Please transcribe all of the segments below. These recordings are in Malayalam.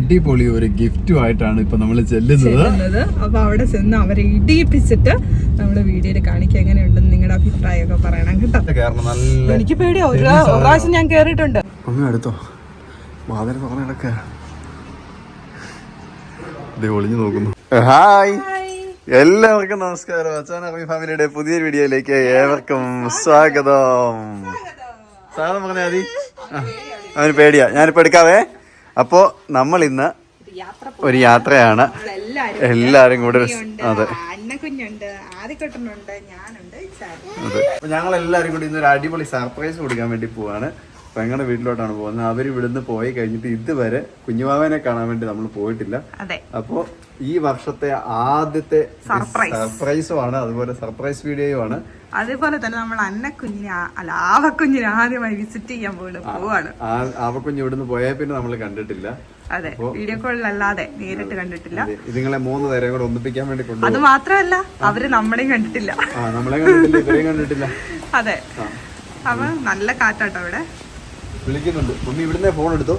അടിപൊളി ഒരു ഗിഫ്റ്റും ആയിട്ടാണ് ഇപ്പൊ നമ്മൾ ചെല്ലുന്നത്. അപ്പൊ അവിടെ ചെന്ന് അവരെ ഇടിയിപ്പിച്ചിട്ട് നമ്മൾ വീഡിയോയിൽ കാണിക്കുക എങ്ങനെയുണ്ടെന്ന് നിങ്ങളുടെ അഭിപ്രായമൊക്കെ പറയണം കേട്ടോ. എനിക്ക് പേടിയാ. ഒരു ഒരു പ്രാവശ്യം ഞാൻ കേറിയിട്ടുണ്ട്. ഒന്ന് എടുത്തോ വാതിൽ തുറന്നു കിടക്ക. ഒളിഞ്ഞു നോക്കുന്നു. ഹായ്. എല്ലാവർക്കും നമസ്കാരം. അച്ഛൻ അറബി ഫാമിലിയുടെ പുതിയ വീഡിയോയിലേക്ക് ഏവർക്കും സ്വാഗതം. സ്വാഗതം. പറഞ്ഞാൽ മതി. അവന് പേടിയാ. ഞാനിപ്പോ എടുക്കാവേ? അപ്പോ നമ്മൾ ഇന്ന് ഒരു യാത്രയാണ്. എല്ലാരും കൂടെ അതെ. ഞങ്ങൾ എല്ലാരും കൂടി ഇന്നൊരു അടിപൊളി സർപ്രൈസ് കൊടുക്കാൻ വേണ്ടി പോവാണ്. പെങ്ങളുടെ വീട്ടിലോട്ടാണ് പോകുന്നത്. അവർ ഇവിടുന്ന് പോയി കഴിഞ്ഞിട്ട് ഇതുവരെ കുഞ്ഞുമാവനെ കാണാൻ വേണ്ടി നമ്മൾ പോയിട്ടില്ല. അതെ. അപ്പോ ഈ വർഷത്തെ ആദ്യത്തെ. സർപ്രൈസുമാണ്. അതുപോലെ സർപ്രൈസ് വീഡിയോയുമാണ്. അതേപോലെ തന്നെ നമ്മൾ അന്നക്കുഞ്ഞിനെ കുഞ്ഞിനെ അല്ല ആവക്കുഞ്ഞിനെ ആദ്യമായി വിസിറ്റ് ചെയ്യാൻ പോവാണ്. ആവക്കുഞ്ഞ് ഇവിടുന്ന് പോയാൽ പിന്നെ നമ്മൾ കണ്ടിട്ടില്ല. അതെ വീഡിയോ കോളിലല്ലാതെ നേരിട്ട് കണ്ടിട്ടില്ല. ഇതുങ്ങളെ മൂന്ന് നേരം കൂടെ ഒന്നിപ്പിക്കാൻ വേണ്ടി അത് മാത്രമല്ല അവർ നമ്മളെയും കണ്ടിട്ടില്ല. നമ്മളെ കണ്ടിട്ടില്ല ഇവരെയും കണ്ടിട്ടില്ല. അതെ. അവ നല്ല കാറ്റാട്ടോ അവിടെ. വിളിക്കുന്നുണ്ട്. ഉണ്ണി ഇവിടുന്ന് ഫോൺ എടുത്തു?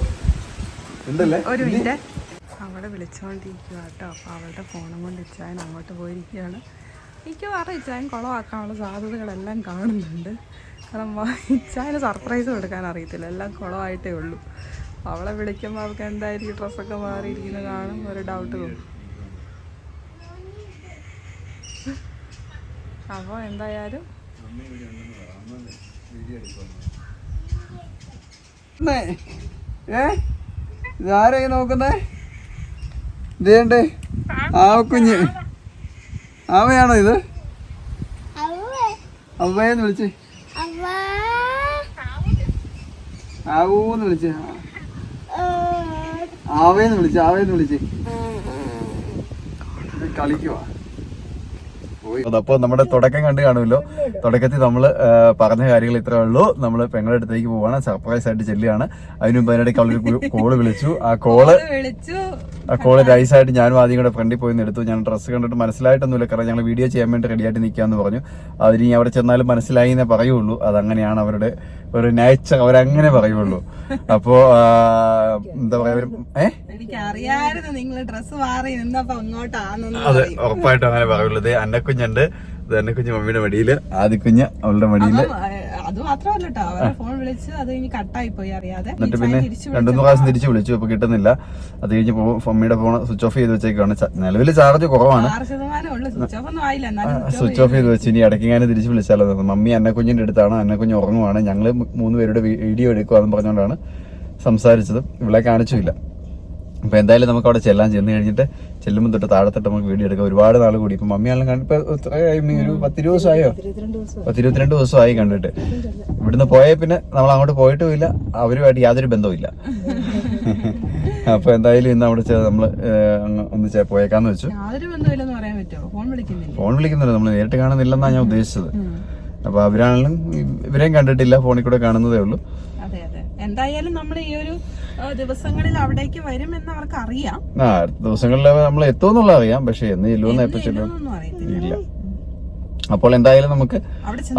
ഉണ്ടല്ലേ? ഒരു മിനിറ്റ്. അവിടെ വിളിച്ചോണ്ടിരിക്കുക കേട്ടോ അപ്പൊ അവളുടെ ഫോണും കൊണ്ട് ഇച്ചായൻ അങ്ങോട്ട് പോയിരിക്കുകയാണ്. എനിക്ക് പറയും ഇച്ചായൻ കുളമാക്കാനുള്ള സാധ്യതകളെല്ലാം കാണുന്നുണ്ട്. കാരണം ഇച്ചായന് സർപ്രൈസ് കൊടുക്കാൻ അറിയത്തില്ല. എല്ലാം കുളമായിട്ടേ ഉള്ളൂ. അവളെ വിളിക്കുമ്പോൾ അവൾക്ക് എന്തായിരിക്കും? ഡ്രസ്സൊക്കെ മാറിയിരിക്കുന്നത് കാണും. ഒരു ഡൗട്ട് തോന്നും അപ്പോൾ എന്തായാലും ഏ? ഇതാരായി നോക്കുന്നേ? ഇതേണ്ട്. ആവക്കുഞ്ഞ്. ആവയാണോ ഇത്? അവയെന്ന് വിളിച്ച്. ആവൂന്ന് വിളിച്ച്. ആവേന്ന് വിളിച്ച് ആവേന്ന് വിളിച്ച്. കളിക്കുവാ. അപ്പൊ നമ്മുടെ തുടക്കം കണ്ട് കാണുമല്ലോ. തുടക്കത്തിൽ നമ്മൾ പറഞ്ഞ കാര്യങ്ങൾ ഇത്രേ ഉള്ളൂ. നമ്മൾ പെങ്ങളുടെ അടുത്തേക്ക് പോവാണ്. സർപ്രൈസ് ആയിട്ട് ചെല്ലുകയാണ്. അതിനു മുമ്പ് അതിനിടയ്ക്ക് അവളൊരു കോൾ വിളിച്ചു. ആ കോൾ വിളിച്ചു. ആ കോൾ നൈസായിട്ട് ഞാനും ആദ്യം കൂടെ ഫ്രണ്ടിൽ പോയി എടുത്തു. ഞാൻ ഡ്രസ്സ് കണ്ടിട്ട് മനസ്സിലായിട്ടൊന്നുമില്ല. കാരണം ഞങ്ങൾ വീഡിയോ ചെയ്യാൻ വേണ്ടി റെഡിയായിട്ട് നിൽക്കാന്ന് പറഞ്ഞു. അതിന് ഇനി അവിടെ ചെന്നാലും മനസ്സിലായി എന്നേ പറയുള്ളൂ. അതങ്ങനെയാണ് അവരുടെ ഒരു നേച്ചർ അവരങ്ങനെ പറയുള്ളൂ. അപ്പോ എന്താ പറയാ ഒരു ഏ? എനിക്ക് അറിയാമായിരുന്നു നിങ്ങൾ ഡ്രസ്സ് മാറി നിന്നപ്പോ അങ്ങോട്ടാണെന്ന് അതെ ഉറപ്പായിട്ടും അങ്ങനെ പറയുള്ളൂ. ഇത് അന്നക്കുഞ്ഞുണ്ട് തന്നെ കുഞ്ഞ് മമ്മിയുടെ മടിയിൽ. ആദ്യ കുഞ്ഞ് അവളുടെ മടിയിൽ. അത് മാത്രമല്ല കേട്ടോ ഫോൺ വിളിച്ച് അത് കഴിഞ്ഞ് കട്ടായി പോയി അറിയാതെ. എന്നിട്ട് പിന്നെ രണ്ടു പ്രാവശ്യം തിരിച്ചു വിളിച്ചു അപ്പൊ കിട്ടുന്നില്ല. അത് കഴിഞ്ഞ് മമ്മിയുടെ ഫോൺ സ്വിച്ച് ഓഫ് ചെയ്ത് വെച്ചേക്കാണ് നിലവിൽ ചാർജ് കുറവാണ്. സ്വിച്ച് ഓഫ് ചെയ്ത് വെച്ച് ഇനി ഇടയ്ക്ക് ഞാൻ തിരിച്ച് വിളിച്ചാലോ? മമ്മി മമ്മി അന്നക്കുഞ്ഞിന്റെ അടുത്താണ് അന്നക്കുഞ്ഞ് ഉറങ്ങുവാണ്. ഞങ്ങൾ മൂന്ന് പേരുടെ വീഡിയോ എടുക്കുവാന്ന് പറഞ്ഞുകൊണ്ടാണ് സംസാരിച്ചത്. ഇവിടെ കാണിച്ചില്ല അപ്പൊ എന്തായാലും നമുക്ക് അവിടെ ചെല്ലാൻ ചെന്ന് കഴിഞ്ഞിട്ട് ചെല്ലുമ്പോൾ തൊട്ട് താഴത്തിട്ട് നമുക്ക് വീഡിയോ എടുക്കാം. ഒരുപാട് നാൾ കൂടി. ഇപ്പൊ മമ്മിയാണെങ്കിലും കണ്ടിപ്പോ? ഒരു പത്തിരുപത് ദിവസമായോ. പത്തിരുപത്തിരണ്ട് ദിവസമായി കണ്ടിട്ട്. ഇവിടുന്ന് പോയ പിന്നെ നമ്മൾ അങ്ങോട്ട് പോയിട്ടുമില്ല. അവരുമായിട്ട് യാതൊരു ബന്ധവുമില്ല. അപ്പൊ എന്തായാലും ഇന്ന് അവിടെ നമ്മൾ ഏഹ്, അങ്ങ് ഒന്ന് ചെ- പോയേക്കാന്ന് വെച്ചു. ഫോൺ വിളിക്കുന്നില്ല? നമ്മൾ നേരിട്ട് കാണുന്നില്ലെന്നാണ് ഞാൻ ഉദ്ദേശിച്ചത്. അപ്പൊ അവരാണെങ്കിലും ഇവരെയും കണ്ടിട്ടില്ല. ഫോണിൽ കൂടെ കാണുന്നതേ ഉള്ളൂ. എന്തായാലും നമ്മൾ ഈ ഒരു ദിവസങ്ങളിൽ അവിടേക്ക് വരും എന്ന് അവർക്ക് അറിയാം ആ ദിവസങ്ങളിൽ നമ്മൾ എത്തുമെന്നുള്ള അറിയാം പക്ഷെ എന്ന് ചെല്ലുമെന്ന് ഇല്ല. അപ്പോൾ എന്തായാലും നമുക്ക്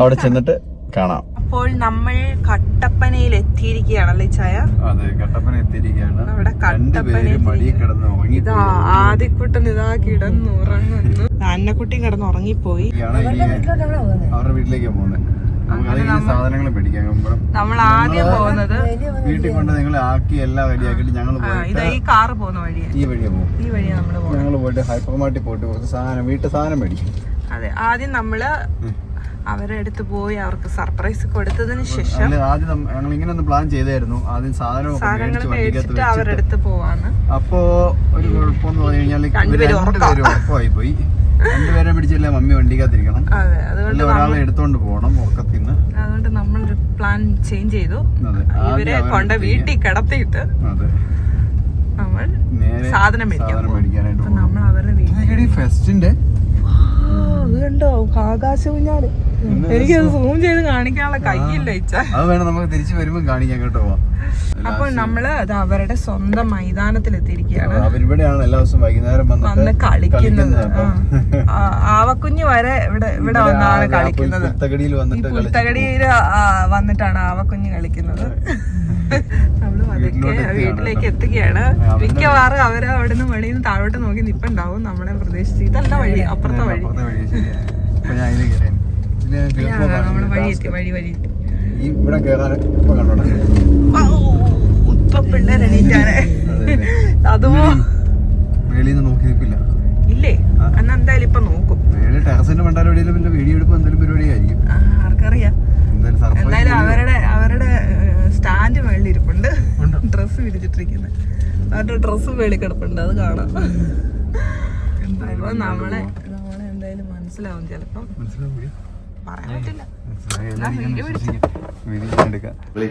അവിടെ ചെന്നിട്ട് കാണാം. അപ്പോൾ നമ്മൾ കട്ടപ്പനയിൽ എത്തിയിരിക്കുകയാണല്ലേ ചായ? അതെ കട്ടപ്പന എത്തിയിരിക്കുകയാണ്. അവിടെ കട്ടപ്പന മടിയിൽ കിടന്ന് ഉറങ്ങി ഇതാ ആദ്യക്കുട്ടൻ ഇതാ കിടന്നുറങ്ങുന്നു അന്നക്കുട്ടി കിടന്നുറങ്ങിപ്പോയി അവരുടെ വീട്ടിലേക്കാണ് പോകുന്നത് സാധനങ്ങൾ മേടിക്കാൻ നമ്മൾ ആദ്യം പോകുന്നത് വീട്ടിൽ കൊണ്ട് നിങ്ങൾ ആക്കി എല്ലാം റെഡിയാക്കിയിട്ട് ഞങ്ങൾ ഈ കാറ് പോകുന്ന വഴിയാ. ഈ വഴിയാ പോകും. ഈ വഴിയാ നമ്മൾ പോകുന്നത്. ഞങ്ങൾ പോയിട്ട് ഹൈപ്പർ മാർട്ടിൽ പോയിട്ട് കുറച്ച് സാധനം വീട്ടു സാധനം മേടിക്കും. അതെ ആദ്യം നമ്മൾ അവരുടെ അടുത്ത് പോയി അവർക്ക് സർപ്രൈസ് കൊടുത്തതിന് ശേഷം ആദ്യം ഞങ്ങൾ ഇങ്ങനെ ഒന്ന് പ്ലാൻ ചെയ്തായിരുന്നു. ആദ്യം സാധനം മേടിച്ചിട്ട് അവരുടെ അടുത്ത് പോവാന്ന്. അപ്പോ ഒരു കുഴപ്പമെന്ന് പറഞ്ഞു കഴിഞ്ഞാൽ രണ്ടുപേരും പോയി രണ്ടുപേരെ പിടിച്ചില്ല മമ്മി വണ്ടിക്കകത്തിരിക്കണം. അതെ അതുകൊണ്ട് ഒരാളെ എടുത്തോണ്ട് പോകണം ഉറക്കത്തിൽ നിന്ന് അതുകൊണ്ട് നമ്മൾ പ്ലാൻ ചേഞ്ച് ചെയ്തു. ഇവരെ കൊണ്ട് വീട്ടിൽ കിടത്തിയിട്ട് നമ്മൾ സാധനം മേടിക്കാനായിട്ട് നമ്മൾ അവരുടെ വീട്ടിൽ ഫെസ്റ്റിന്റെ കണ്ടോ? ആകാശ കുഞ്ഞാൽ എനിക്കത് സൂം ചെയ്ത് കാണിക്കാനുള്ള കയ്യില്ല ഇച്ച. അത് വേണം നമുക്ക് തിരിച്ചു വരുമ്പോ കാണിക്കാൻ കേട്ടോ. അപ്പോൾ നമ്മൾ അത് അവരുടെ സ്വന്തം മൈതാനത്തിൽ എത്തിയിരിക്കുകയാണ് അവരിവിടെയാണ് എല്ലാ ദിവസവും വൈകുന്നേരം വന്ന് കളിക്കുന്നത്. ആവക്കുഞ്ഞ് വരെ ഇവിടെ ഇവിടെ വന്നാണ് കളിക്കുന്നത്. പുൽത്തകടിയിൽ വന്നിട്ടാണ് ആവക്കുഞ്ഞ് കളിക്കുന്നത്. നമ്മൾ പതുക്കെ വീട്ടിലേക്ക്. എത്തുകയാണ്. മിക്കവാറും അവർ അവിടെ നിന്ന് വെളിയിൽ നിന്ന് താഴോട്ട് നോക്കി നിപ്പുണ്ടാവും നമ്മളെ പ്രദേശത്ത്. ഇതല്ല വഴി അപ്പുറത്തെ വഴി. അപ്പുറത്തെ വഴി ശരിയാ. ഇവിടെ കേറാൻ ഇപ്പൊ കണ്ടോട്ടെ ഇപ്പൊ പിള്ളേർ എണീറ്റാണ്. അതെ, അതെ. അതുമോ? മേളിൽ നോക്കി നിൽപ്പില്ല. ഇല്ലേ? എന്നാ എന്തായാലും ഇപ്പൊ നോക്കും. മേളിൽ ടെറസിന്റെ മണ്ടാലോടിയിലും പിന്നെ വീഡിയോ എടുപ്പ് എന്തെങ്കിലും പരിപാടിയായിരിക്കും. ആ, ആർക്കറിയാം. എന്തായാലും അവരുടെ അവരുടെ സ്റ്റാൻഡ് മേളിൽ ഇരിപ്പുണ്ട് ഡ്രസ്സ് വിരിച്ചിട്ടിരിക്കുന്നത് അവരുടെ ഡ്രസ്സ് മേളിൽ കിടപ്പുണ്ട് അത് കാണാം. അപ്പൊ നമ്മളെ നമ്മളെ എന്തായാലും മനസ്സിലാവും ചിലപ്പം. മനസ്സിലാവില്ല പറയാൻ പറ്റില്ല.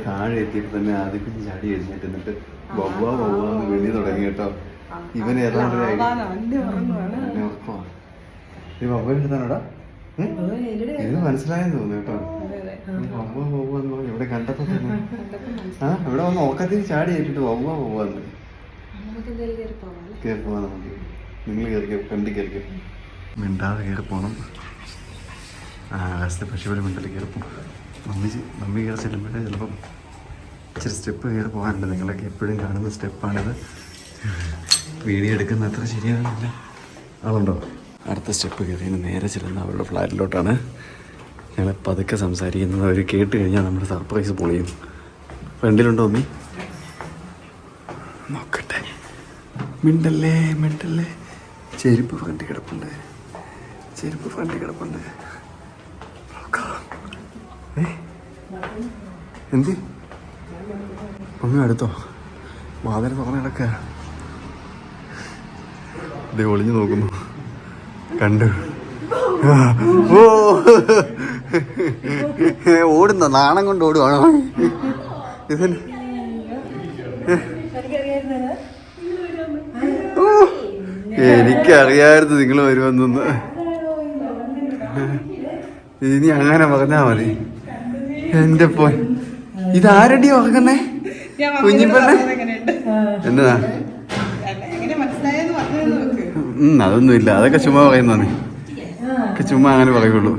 താഴെ എത്തിയിട്ട് തന്നെ ആദ്യം ചാടി എഴുന്നേറ്റ് എന്നിട്ട് വവ്വ വവ്വ എന്ന് വിളി തുടങ്ങി കേട്ടോ. ഇവൻ ഏതാണ്ട് ഒരു idea- അണ്ടി ഉറങ്ങുവാണ്. എന്നെ ഉറക്കമാ. ഈ വവ്വ എടുത്താണോടാ ഇത് മനസ്സിലായെന്ന് തോന്നുന്നു കേട്ടോ. വവ്വാ വവ്വാന്ന് പറഞ്ഞു ഇവിടെ കണ്ടപ്പോ തന്നെ? ആ ഇവിടെ വന്ന് ഓക്കത്തിൽ ചാടി ഏറ്റിട്ട് വവ്വാ വവ്വാന്ന് കയറി പോവാൻ നമുക്ക്. നിങ്ങൾ കയറിക്കോ കണ്ടി കയറിക്കോ. മിണ്ടാതെ കയറി പോണം. ആ ആകാശത്തെ പക്ഷിപോലെ മിണ്ടൽ കയറി പോകും മമ്മി മമ്മി കയറി ചെല്ലുമ്പോഴേ ചിലപ്പം ഇച്ചിരി സ്റ്റെപ്പ് കയറി പോകാനുണ്ട്. നിങ്ങളൊക്കെ എപ്പോഴും കാണുന്ന സ്റ്റെപ്പാണിത് വീഡിയോ എടുക്കുന്ന അത്ര ശരിയാകുന്നില്ല ആളുണ്ടോ? അടുത്ത സ്റ്റെപ്പ് കയറി നേരെ ചെല്ലുന്ന അവരുടെ ഫ്ലാറ്റിലോട്ടാണ്. ഞങ്ങൾ പതുക്കെ സംസാരിക്കുന്നത് അവർ കേട്ട് കഴിഞ്ഞാൽ നമ്മുടെ സർപ്രൈസ് പൊളിയും. ഫ്രണ്ടിലുണ്ടോ മമ്മി? നോക്കട്ടെ. മിണ്ടല്ലേ മിണ്ടല്ലേ. ചെരുപ്പ് ഫ്രണ്ടിൽ കിടപ്പുണ്ട്. ചെരുപ്പ് ഫ്രണ്ടിൽ കിടപ്പുണ്ട്? എന്ത്? ഒന്ന് അടുത്തോ? മാതിരി തുറന്ന് കിടക്കുക ഒളിഞ്ഞു നോക്കുന്നു. കണ്ടു. ഓ. ഓടുന്ന? നാണം കൊണ്ട് ഓടുവാണോ? ഇതിന് എനിക്കറിയായിരുന്നു നിങ്ങൾ വരുമെന്നൊന്ന്. ഇനി അങ്ങനെ പറഞ്ഞാ മതി. എന്റെ പോയി ഇതാരടി ഉറങ്ങുന്നേ? കുഞ്ഞിപ്പെണ്ണെ? എന്നതാ നോക്ക് അതൊന്നുമില്ല. അതൊക്കെ ചുമ്മാ പറയുന്നേ ഒക്കെ ചുമ്മാ അങ്ങനെ പറയുള്ളൂ.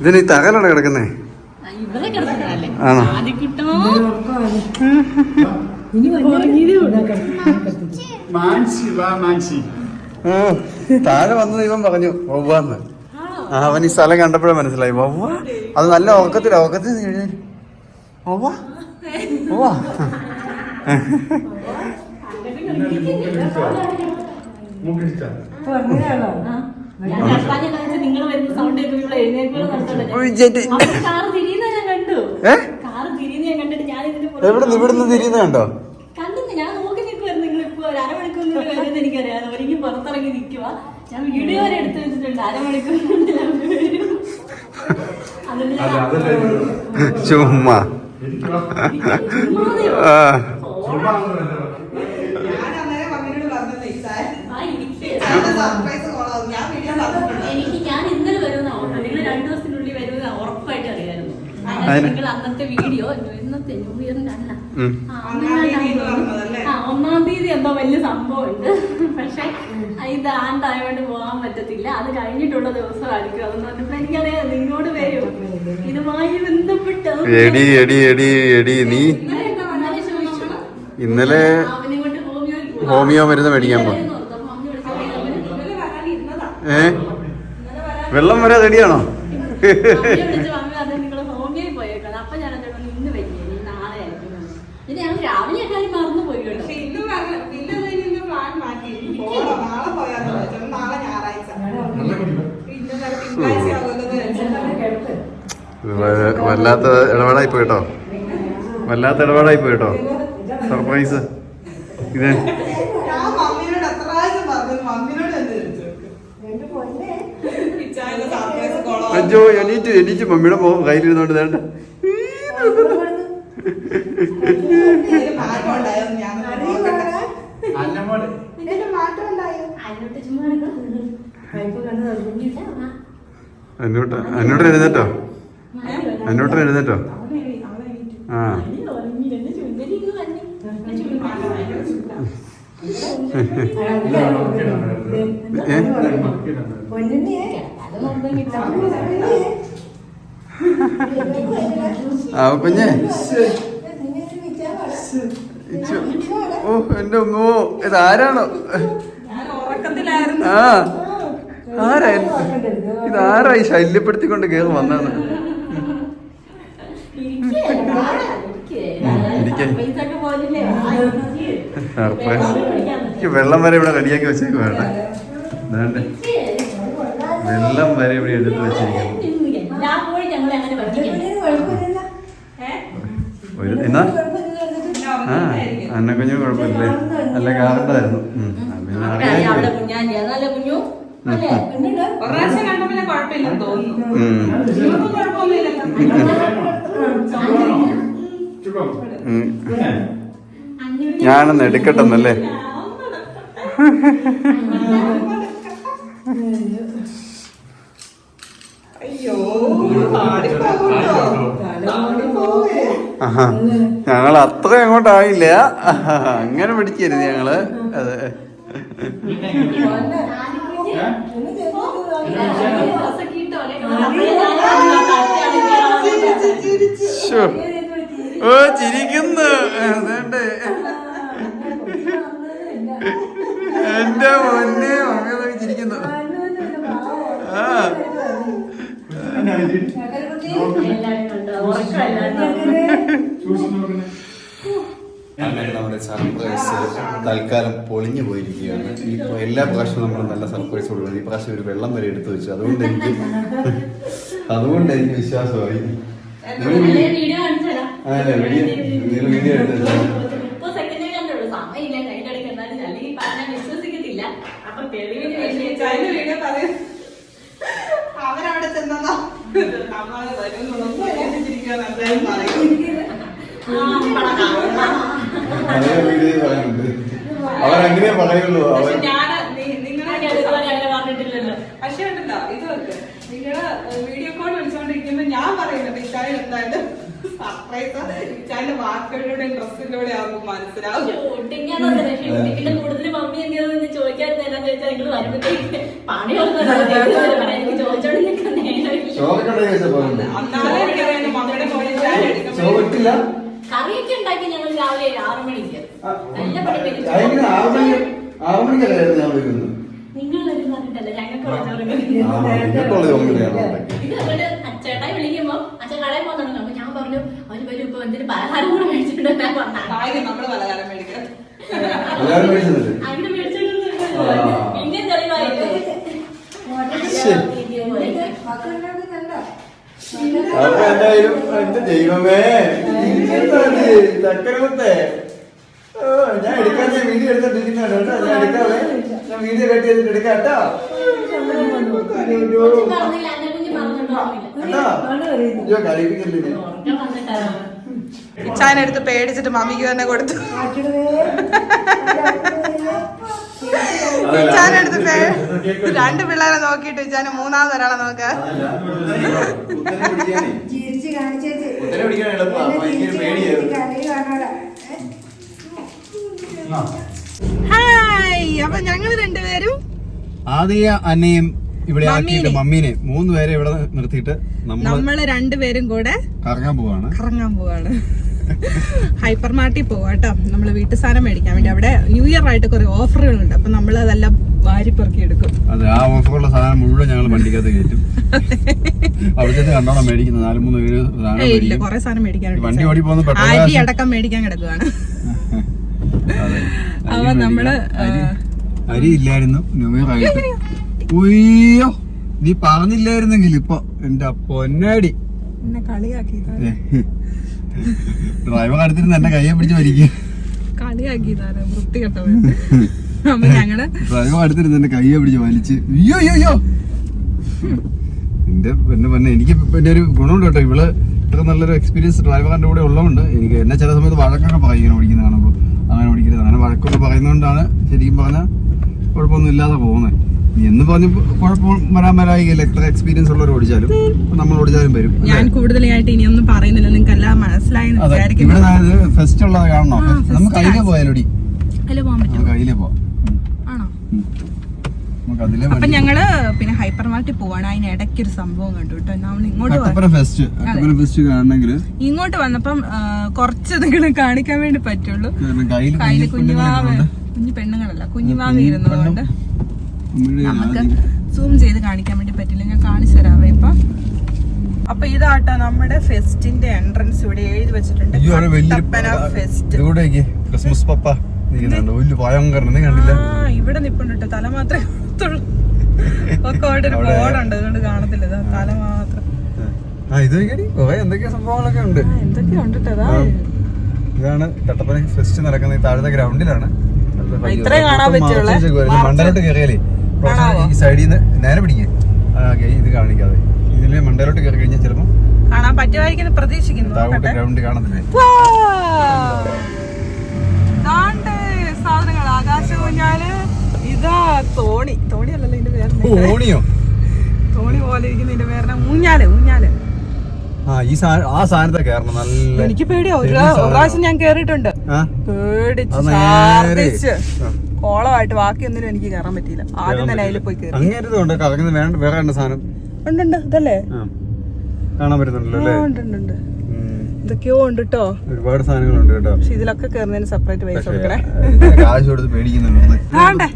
ഇതിന് ഈ തകലാണ് കിടക്കുന്നേ? ഇവിടെ കിടക്കുന്നതല്ലേ ആണോ? താഴെ വന്നത് ഇവൻ പറഞ്ഞു വവ്വാന്ന്. ആ അവൻ ഈ സ്ഥലം കണ്ടപ്പോഴേ മനസ്സിലായി. വവ്വ അത് നല്ല ഉറക്കത്തിൽ നിന്ന് എഴുന്നേറ്റ് വവ്വ വവ്വ. എവിടെ ഇവിടുന്ന് തിരിയുന്ന കണ്ടോ? എനിക്കറിയാം. ഒരിക്കലും പുറത്തിറങ്ങി നിൽക്കുക ഞാൻ വീഡിയോ വരെ എടുത്തു വെച്ചിട്ടുണ്ട്. അരമണിക്കൂർ പറഞ്ഞിട്ടുണ്ട് എനിക്ക് ഞാൻ ഇന്നലെ വരുന്ന ഓർമ്മ നിങ്ങൾ രണ്ടു ദിവസത്തിനുള്ളിൽ വരുന്ന ഉറപ്പായിട്ട് അറിയായിരുന്നു നിങ്ങൾ അന്നത്തെ വീഡിയോ ഇന്നത്തെ ന്യൂ ഇയറിന്റെ അല്ല. ഒന്നാം തീയതി എന്തോ വലിയ സംഭവമുണ്ട്. പക്ഷെ ഇത് ആണ്ടായോണ്ട് പോകാൻ പറ്റത്തില്ല. അത് കഴിഞ്ഞിട്ടുള്ള ദിവസമായിരിക്കും. അതെന്ന് പറഞ്ഞപ്പോ എനിക്കറിയാം നിങ്ങളോട് വരും. ഇതുമായി ബന്ധപ്പെട്ട് എടി എടി എടി എടി നീ ഇന്നലെ ഹോമിയോ മരുന്ന് മേടിക്കാൻ ഇന്നലെ ഏ? വെള്ളം ഹോമിയോയിൽ പോയി. ഹോമിയോ മരുന്ന് മേടിക്കാൻ പോകും ഇന്നലെ ഓർത്തു. അപ്പൊ മമ്മി വിളിച്ചപ്പോൾ ഞാൻ പറഞ്ഞു, ഇന്നലെ വരാനിരുന്നതാ ഏ വെള്ളം വരെ റെഡിയാണോ മമ്മിയെ വിളിച്ച് മമ്മി പറഞ്ഞു നിങ്ങൾ ഹോമിയോയിൽ പോയേക്കണം അപ്പൊ ഞാൻ എന്താണ് ഇന്ന് വരിക ഇനി നാളെ ആയിരിക്കും എന്ന്. ഇത് ഞങ്ങൾ രാവിലെ കാര്യം മറന്നു പോയി കേട്ടോ പക്ഷെ ഇന്ന് പറഞ്ഞ- ഇന്ന് കഴിഞ്ഞ് ഇന്ന് പ്ലാൻ മാറ്റി പോണോ നാളെ പോയാലോ ചോദിച്ചു. നാളെ ഞായറാഴ്ച നല്ല കുടിക്കും. ഇന്നലെ തിങ്കളാഴ്ച ആകുമെന്ന് വെച്ചിട്ട് വ- വല്ലാത്ത ഇടപാടായി പോയി കേട്ടോ. വല്ലാത്ത ഇടപാടായി പോയി കേട്ടോ. സർപ്രൈസ്. ഇത് അജോ എണീറ്റ് എണീറ്റ്. മമ്മിയുടെ മുഖം കയ്യിലിരുന്നോണ്ട് വേണ്ട അന്നോട്ട് അന്നോട്ട് എഴുന്നേറ്റോ? എന്നോട്ട് എഴുന്നേറ്റോ. ആ. ഓ എന്റെ ഉമ്മോ. ഇത് ആരാണോ? ആ. ആരാ? ഇത് ഈ ശല്യപ്പെടുത്തിക്കൊണ്ട് കേറി വന്നാണ് എനിക്ക് വെള്ളം വരെ ഇവിടെ റെഡിയാക്കി വെച്ചേക്ക് വേണ്ട. വേണ്ട വെള്ളം വരെ ഇവിടെ എടുത്ത് വെച്ചിരിക്കുന്നു. എന്നാ? ആ അന്ന കുഞ്ഞു കുഴപ്പമില്ലേ. നല്ല കാറുണ്ടായിരുന്നു പിന്നെ അവിടെ അറിയാം കുഴപ്പമില്ലെന്ന് തോന്നുന്നു. ഞാനൊന്ന് എടുക്കട്ടെന്നല്ലേ. ഞങ്ങൾ അത്ര അങ്ങോട്ടായില്ല. അങ്ങനെ പിടിക്കരുത് ഞങ്ങൾ. അതെ. ഓ ചിരിക്കുന്നു. അതേണ്ടേ എന്റെ പൊന്നെ മകളെ ചിരിക്കുന്നു. ആ. അങ്ങനെ നമ്മുടെ സർപ്രൈസ് തൽക്കാലം പൊളിഞ്ഞു പോയിരിക്കുകയാണ്. ഈ എല്ലാ പ്രാവശ്യവും നമ്മൾ നല്ല സർപ്രൈസ് കൊടുക്കുന്നത് ഈ പ്രാവശ്യം ഒരു വെള്ളം വരെ എടുത്തു വെച്ചു. അതുകൊണ്ട് എനിക്ക് അതുകൊണ്ട് എനിക്ക് വിശ്വാസമായി. അവരവിടെ ചെന്നതാ. പറയും. അവരങ്ങനെ പറയുള്ളൂ. അവർ പക്ഷെ ഉണ്ടല്ലോ ഇത് നിങ്ങൾ വീഡിയോ കോൾ വിളിച്ചോണ്ടിരിക്കുമ്പോ ഞാൻ പറയുന്നുണ്ട് ഇച്ചായ എന്തായാലും സർപ്രൈസ് ഇച്ചാന്റെ വാക്കുകളിലൂടെയും ഡ്രസ്സിലൂടെ ആകുമ്പോ മനസ്സിലാവും. ഷൂട്ടിംഗാണ് ഷൂട്ടിങ്ങിന്റെ കൂടുതൽ മമ്മി എന്തെന്ന് ചോദിക്കാൻ കറിയൊക്കെ ഉണ്ടാക്കി ഞങ്ങൾ രാവിലെ ആറു മണിക്ക്. നല്ല നിങ്ങൾ വരും പറഞ്ഞിട്ടല്ല ഞങ്ങൾക്ക് ആ, നിങ്ങൾക്കുള്ളത് ഓർമ്മയില്ല ഇത് എന്നിട്ട് ചേട്ടായി വിളിക്കുമ്പോ അച്ഛൻ കടയിൽ പോകുന്നുണ്ട് ഞാൻ പറഞ്ഞു അവർ വരും ഇപ്പൊ എന്തിന് പലഹാരം കൂടെ മേടിച്ചിട്ടുണ്ട് ഞാൻ പറഞ്ഞു. ആദ്യം നമ്മൾ പലഹാരം മേടിക്കാം എല്ലാവരും മേടിച്ചിട്ടുണ്ട്. അങ്ങനെ മേടിച്ചിട്ടുണ്ട് ആ. പിന്നെ തെളിവായിട്ട് ശരി. അപ്പൊ എന്തായാലും എന്റെ ദൈവമേ. ഓ ഞാൻ എടുക്കാൻ ഞാൻ വീഡിയോ എടുത്തോണ്ടിരിക്കുന്നുണ്ട് കേട്ടോ. ഞാൻ എടുക്കാവേ. ഞാൻ വീഡിയോ കട്ട് ചെയ്തിട്ട് എടുക്കാം കേട്ടോ. അയ്യോ. പറഞ്ഞില്ല എന്നെ കുഞ്ഞ് പറഞ്ഞിട്ടുണ്ടാവില്ല കേട്ടോ അയ്യോ കരയിപ്പിക്കല്ലേ നീ. ഉറക്കം വന്നിട്ടാണ് ഇച്ചാനെ എടുത്ത് പേടിച്ചിട്ട് മമ്മിക്ക് തന്നെ കൊടുത്തു. ഇച്ചാനെ എടുത്ത് പേ- രണ്ട് പിള്ളേരെ നോക്കിയിട്ട് ഇച്ചാന് മൂന്നാമത് ഒരാളെ നോക്ക. ഹായ്. അപ്പൊ ഞങ്ങൾ രണ്ടുപേരും ആദ്യ അന്നയും ഇവിടെ ആക്കിയിട്ട് മമ്മീനെ. മൂന്ന് പേരെ ഇവിടെ നിർത്തിയിട്ട് നമ്മൾ നമ്മൾ രണ്ടുപേരും കൂടെ കറങ്ങാൻ പോവാണ്. കറങ്ങാൻ പോവാണ്. ഹൈപ്പർ മാർട്ടിൽ പോവാ കേട്ടോ. നമ്മൾ വീട്ടു സാധനം മേടിക്കാൻ വേണ്ടി. അവിടെ ന്യൂ ഇയർ ആയിട്ട് കുറെ ഓഫറുകൾ ഉണ്ട് അപ്പൊ നമ്മൾ അതെല്ലാം വാരി പെറുക്കി എടുക്കും അതെ ആ ഓഫറുള്ള സാധനം മുഴുവൻ ഞങ്ങൾ വണ്ടിക്കകത്ത് കയറ്റും. അവിടെ കണ്ടോണം മേടിക്കുന്നത് നാല് മൂന്ന് പേര് സാധനം ഏയ് ഇല്ല. കുറെ സാധനം മേടിക്കാൻ വണ്ടി ഓടി പോകുന്ന അരി അടക്കം മേടിക്കാൻ കിടക്കുവാണ്. അപ്പൊ നമ്മൾ, അരി ഇല്ലായിരുന്നു. ന്യൂ ഇയർ ആയിട്ട്. ഉയ്യോ നീ പറഞ്ഞില്ലായിരുന്നെങ്കിൽ ഇപ്പൊ എന്റെ പൊന്നാടി. ഡ്രൈവർ അടുത്തിരുന്ന് എന്റെ കയ്യെ പിടിച്ച് മരിക്കും ഡ്രൈവർ അടുത്തിരുന്ന് എന്റെ കയ്യെ പിടിച്ച് വലിച്ച്. അയ്യോ അയ്യോ എന്റെ പിന്നെ പിന്നെ എനിക്ക് പിന്നെ ഒരു ഗുണമുണ്ട് കേട്ടോ. ഇവൾ ഇത്ര നല്ലൊരു എക്സ്പീരിയൻസ് ഡ്രൈവറിന്റെ കൂടെ ഉള്ളതുകൊണ്ട് എനിക്ക് എന്നെ ചില സമയത്ത് വഴക്കൊക്കെ പറയും ഇങ്ങനെ ഓടിക്കുന്ന കാണുമ്പോൾ അങ്ങനെ ഓടിക്കരുത്. അങ്ങനെ വഴക്കൊക്കെ പറയുന്നതുകൊണ്ടാണ് ശരിക്കും പറഞ്ഞാൽ കുഴപ്പമൊന്നും ഇല്ലാതെ പോകുന്നത് എന്ന് പറഞ്ഞ് കുഴപ്പം വരാൻ വരായില്ല എത്ര എക്സ്പീരിയൻസ് ഉള്ളവർ ഓടിച്ചാലും നമ്മൾ ഓടിച്ചാലും വരും ഞാൻ കൂടുതലായിട്ട് ഇനി ഒന്നും പറയുന്നില്ല. നിങ്ങൾക്ക് എല്ലാം വിചാരിക്കുന്നു. ഇവിടെ ഫെസ്റ്റ് ഉള്ളത് കാണണോ നമുക്ക് അതിലെ പോയാലോടി? പോവാം. അപ്പൊ ഞങ്ങൾ പിന്നെ ഹൈപ്പർ മാർട്ടിൽ പോവാണ്. അതിന് ഇടയ്ക്ക് ഒരു സംഭവം കണ്ടു കേട്ടോ. നമ്മൾ ഇങ്ങോട്ട് ഇങ്ങോട്ട് വന്നപ്പം കുറച്ച് എന്തെങ്കിലും കാണിക്കാൻ വേണ്ടി പറ്റുള്ളൂ. കയ്യിൽ കുഞ്ഞുമാവ് കുഞ്ഞു പെണ്ണുങ്ങളല്ല. കുഞ്ഞുമാവ് ഇരുന്നതുകൊണ്ട് നമുക്ക് സൂം ചെയ്ത് കാണിക്കാൻ വേണ്ടി പറ്റില്ല. ഞാൻ കാണിച്ചു തരാവേ ഇപ്പൊ. അപ്പൊ ഇതാട്ടോ നമ്മുടെ ഫെസ്റ്റിന്റെ എൻട്രൻസ് ഇവിടെ എഴുതി വെച്ചിട്ടുണ്ട്. Christmas papa. ഇവിടെ നിപ്പുണ്ട് തല മാത്രമേ ഒക്കെ അവിടെ ഒരു ബോർഡുണ്ട് അതുകൊണ്ട് കാണത്തില്ല. തല മാത്രം. എന്തൊക്കെയോ സംഭവങ്ങളൊക്കെ ഉണ്ട്. എന്തൊക്കെയോ ഉണ്ട്. ഇതാണ് കട്ടപ്പന ഫെസ്റ്റ് നടക്കുന്ന ഈ താഴത്തെ ഗ്രൗണ്ടിലാണ് ഇത്രേ കാണാൻ പറ്റുള്ളൂ. മണ്ടലോട്ട് കയറിയാലേ ഈ സൈഡിൽ നിന്ന് നേരെ പിടിക്കേ. ഇത് കാണിക്കാതെ. ഇതിൽ മണ്ടയിലോട്ട് കയറി കഴിഞ്ഞാൽ ചിലപ്പോ കാണാൻ പറ്റുമായിരിക്കും പ്രതീക്ഷിക്കുന്നു. താഴോട്ട്. ഗ്രൗണ്ട് കാണത്തില്ലേ? സാധനങ്ങൾ ആകാശകുഞ്ഞാൽ. ഇതാ തോണി. തോണി അല്ലല്ലോ ഇതിന്റെ പേര് ഓണിയോ തോണി പോലെ ഇരിക്കുന്ന ഇതിന്റെ പേര് ഊഞ്ഞാൽ ഊഞ്ഞാൽ. ആ ഈ ആ സാധനത്തെ കയറണം നല്ല എനിക്ക് പേടിയാ. ഒരു പ്രാവശ്യം ഞാൻ കേറിയിട്ടുണ്ട്. പേടിച്ച് കോളമായിട്ട് ബാക്കിയൊന്നിനും എനിക്ക് കയറാൻ പറ്റിയില്ല. ആദ്യം തന്നെ അതിൽ പോയി കയറി അങ്ങേരതുണ്ട് കറങ്ങുന്ന വേണ്ട വേറെ രണ്ട് സാധനം. ഉണ്ട് ഉണ്ട്. ഇതല്ലേ. കാണാൻ പറ്റുന്നുണ്ടല്ലോ ആ, അല്ലേ ഉണ്ട് കേട്ടോ ഒരുപാട് സാധനങ്ങളുണ്ട് കേട്ടോ. പക്ഷെ ഇതിലൊക്കെ കയറുന്നതിന് സെപ്പറേറ്റ് പൈസ കൊടുക്കണേ. കാശ് കൊടുത്ത് പേടിക്കുന്നുണ്ട് ആണ്ടേ?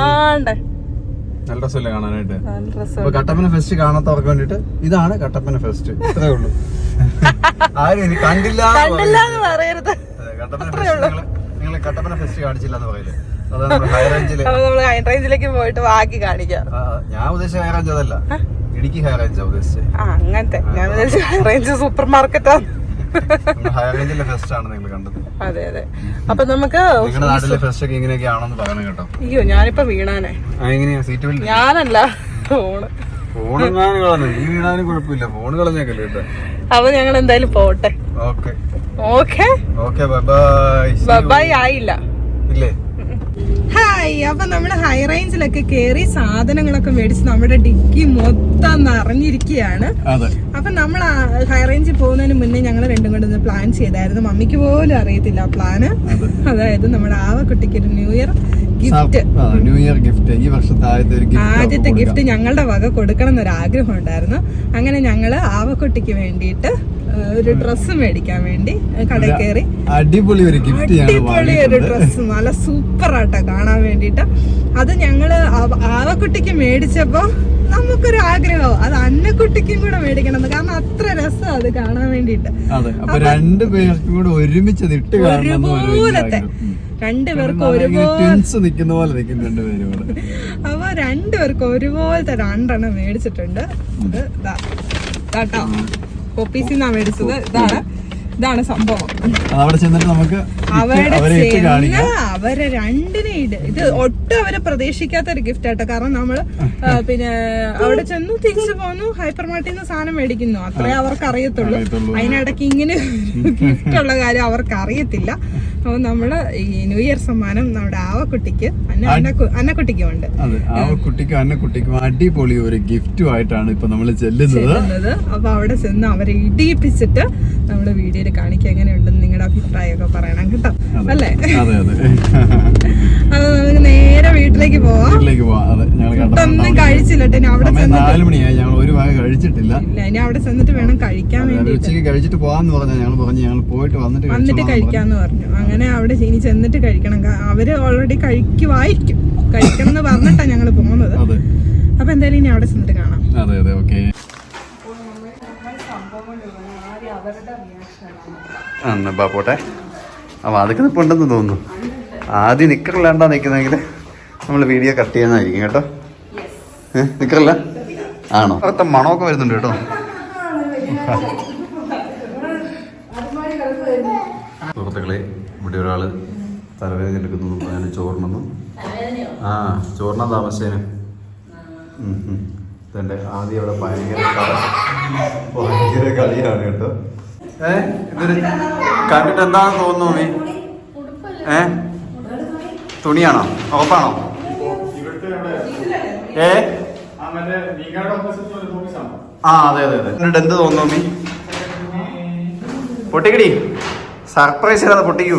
ആണ്ടേ? നല്ല രസമല്ലേ കാണാനായിട്ട്. കട്ടപ്പന ഫെസ്റ്റ് കാണാത്തവർക്ക് വേണ്ടിട്ട് ഇതാണ് കട്ടപ്പന ഫെസ്റ്റ് ഇത്രേ ഉള്ളൂ. ആരും കണ്ടില്ല കണ്ടില്ല. എന്ന് പറയരുത്. കട്ടപ്പന ഫെസ്റ്റ് കട്ടപ്പന ഫെസ്റ്റ് കാണിച്ചില്ല എന്ന് പറയില്ലേ നമ്മൾ ഹൈ റേഞ്ചിലേക്ക് പോയിട്ട് ബാക്കി കാണിക്കാം. ഞാൻ ഉദ്ദേശിച്ച ഹൈ റേഞ്ച് അതല്ല. ഇടുക്കി ഹൈ റേഞ്ച് ഉദ്ദേശിച്ചത് അങ്ങനത്തെ. ഞാൻ ഉദ്ദേശിച്ച ഹൈ റേഞ്ച് സൂപ്പർ മാർക്കറ്റാണ് അതെ അതെ. അപ്പൊ നമുക്ക് അയ്യോ ഞാനിപ്പോ വീണാനെ. ഞാനല്ല. ഫോണ്. ഫോൺ എങ്ങാനും കളഞ്ഞു? ഈ വീണാനും കുഴപ്പമില്ല. ഫോൺ കളഞ്ഞേക്കല്ലേ അപ്പൊ ഞങ്ങൾ എന്തായാലും പോട്ടെ. Okay. Okay okay bye bye bye ആയില്ല. ഇല്ലേ? ഹായ് അപ്പൊ നമ്മൾ ഹൈ റേഞ്ചിലൊക്കെ കേറി സാധനങ്ങളൊക്കെ മേടിച്ച് നമ്മുടെ ഡിക്കി മൊത്തം നിറഞ്ഞിരിക്കുകയാണ്. അതെ. അപ്പൊ നമ്മൾ ഹൈ റേഞ്ചിൽ പോകുന്നതിന് മുന്നേ ഞങ്ങൾ രണ്ടും കൂടെ ഒന്ന് പ്ലാൻ ചെയ്തായിരുന്നു. മമ്മിക്ക് പോലും അറിയത്തില്ല ആ പ്ലാന് അതായത് നമ്മുടെ ആവക്കുട്ടിക്ക് ഒരു new year new year gift ഈ വർഷത്തെ ആദ്യത്തെ ഒരു ആദ്യത്തെ ഗിഫ്റ്റ് ഗിഫ്റ്റ് ഞങ്ങളുടെ വക കൊടുക്കണം എന്നൊരു ആഗ്രഹം ഉണ്ടായിരുന്നു. അങ്ങനെ ഞങ്ങൾ ആവക്കുട്ടിക്ക് വേണ്ടിയിട്ട് ഒരു ഡ്രസ്സ് മേടിക്കാൻ വേണ്ടി കടയിൽ കയറി. അടിപൊളി ഒരു ഗിഫ്റ്റ് അടിപൊളി ഒരു ഡ്രസ്സ് നല്ല സൂപ്പർ ആട്ടോ കാണാൻ വേണ്ടിട്ട് അത് ഞങ്ങൾ ആവക്കുട്ടിക്ക് മേടിച്ചപ്പോ നമുക്കൊരു ആഗ്രഹം. അത് അന്നക്കുട്ടിക്കും കൂടെ മേടിക്കണം കാരണം അത്ര രസം അത് കാണാൻ വേണ്ടിട്ട് കൂടെ ഒരുപോലത്തെ. രണ്ടുപേർക്കും ഒരുപോലെ അപ്പൊ രണ്ടുപേർക്കും ഒരുപോലത്തെ രണ്ടെണ്ണം മേടിച്ചിട്ടുണ്ട്. ഇത് ഇതാ ഇതാട്ടോ ഒപ്പീസിന്നാ മേടിച്ചത്. ഇതാണ്. ഇതാണ് സംഭവം. അവിടെ ചെന്നിട്ട് നമുക്ക് അവരെ അവരെ രണ്ടിനെ ഇട്. ഇത് ഒട്ടും അവരെ പ്രതീക്ഷിക്കാത്ത ഒരു ഗിഫ്റ്റ് ആട്ടോ. കാരണം നമ്മൾ പിന്നെ അവിടെ ചെന്നു തിരിച്ചു പോന്നു ഹൈപ്പർ മാർട്ടിൽ നിന്ന് സാധനം മേടിക്കുന്നു. അത്രേ അവർക്ക് അറിയത്തുള്ളൂ. അതിനിടയ്ക്ക് ഇങ്ങനെ ഗിഫ്റ്റ് ഉള്ള കാര്യം അവർക്ക് അറിയത്തില്ല അപ്പൊ നമ്മൾ ഈ ന്യൂ ഇയർ സമ്മാനം നമ്മുടെ ആവക്കുട്ടിക്ക് അന്ന അന്നക്കു- അന്നക്കുട്ടിക്കും ഉണ്ട് ആവക്കുട്ടിക്കും അന്നക്കുട്ടിക്കും കുട്ടിക്കും അന്ന കുട്ടിക്കും അടിപൊളി ഒരു ഗിഫ്റ്റും ആയിട്ടാണ് ഇപ്പൊ നമ്മൾ ചെല്ലുന്നത്. അപ്പൊ അവിടെ ചെന്ന് അവരെ ഇടിയിപ്പിച്ചിട്ട് നമ്മൾ വീഡിയോയിൽ കാണിക്കുക എങ്ങനെയുണ്ടെന്ന് നിങ്ങളുടെ അഭിപ്രായമൊക്കെ പറയണം കേട്ടോ. അല്ലേ? അതെ നമുക്ക് നേരെ വീട്ടിലേക്ക് പോവാം. ഫുഡൊന്നും കഴിച്ചില്ല കേട്ടോ. അവിടെ നാല് മണിയായി. ഞങ്ങൾ ഒരു ഭാഗം കഴിച്ചിട്ടില്ല. ഇല്ല ഇനി അവിടെ ചെന്നിട്ട് വേണം കഴിക്കാൻ വേണ്ടി ഉച്ചയ്ക്ക് കഴിച്ചിട്ട് പോവാന്ന് പറഞ്ഞാൽ ഞങ്ങൾ പറഞ്ഞു ഞങ്ങൾ പോയിട്ട് വന്നിട്ട് വന്നിട്ട് കഴിക്കാന്ന് പറഞ്ഞു. അങ്ങനെ അവിടെ ഇനി ചെന്നിട്ട് കഴിക്കണം. അവർ ഓൾറെഡി കഴിക്കുമായിരിക്കും കഴിക്കണം എന്ന് പറഞ്ഞിട്ടാ ഞങ്ങൾ പോകുന്നത്. അപ്പൊ എന്തായാലും ഇനി അവിടെ ചെന്നിട്ട് കാണാം. അതെ അതെ ഓക്കെ എന്നാ പോട്ടെ. അപ്പൊ അതൊക്കെ നിൽപ്പുണ്ടെന്ന് തോന്നുന്നു. ആദ്യം നിക്കറില്ലാണ്ടാ നിൽക്കുന്നെങ്കിൽ നമ്മൾ വീഡിയോ കട്ട് ചെയ്യുന്നതായിരിക്കും കേട്ടോ. ഏഹ് നിക്കറില്ല? ആണോ? അകത്തെ മണമൊക്കെ വരുന്നുണ്ട് കേട്ടോ. സുഹൃത്തുക്കളെ ഇവിടെ ഒരാൾ തലവേദന എടുക്കുന്നു. അതിന് ചോറിനെന്നു. ആ ചോറിനാ താമസേന ഉം, ഉം. ആദ്യം അവിടെ ഭയങ്കര ഭയങ്കര കളിയാണ് കേട്ടോ. ഏ? ഇതൊരു കണ്ടിട്ട് എന്താണെന്ന് തോന്നുന്നു നീ? ഏ? തുണിയാണോ? ഉറപ്പാണോ? ഏ? ആ അതെ അതെ അതെ. എന്നിട്ട് എന്ത് തോന്നുന്നു നീ? പൊട്ടിക്കടി. സർപ്രൈസ് ഇല്ലാതെ പൊട്ടിക്കൂ.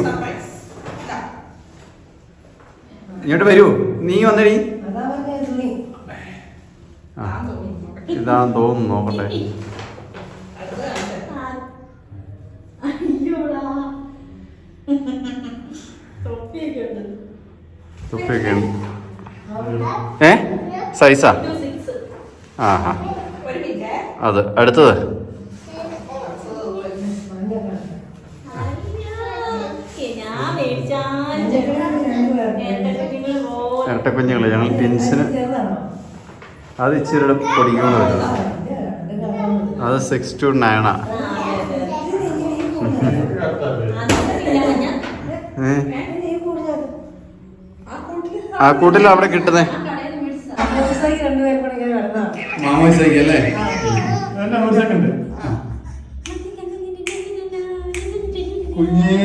ഇങ്ങോട്ട് വരൂ. നീ വന്നടി. ഇതാ ഇതാന്ന് തോന്നുന്നു നോക്കട്ടെ. തൊപ്പിയൊക്കെ ഉണ്ട്. ഏ? സൈസാ? ആ അത് അടുത്തത്? ഇരട്ട കുഞ്ഞുങ്ങൾ ഞങ്ങൾ പിൻസിന് അത് ഇച്ചിരി വരുന്നത് അത് സിക്സ് ടു നയനാ ഏ ആ കൂട്ടിൽ അവിടെ കിട്ടുന്നേ. മാമോസൈക്ക് അല്ലേ കുഞ്ഞേ.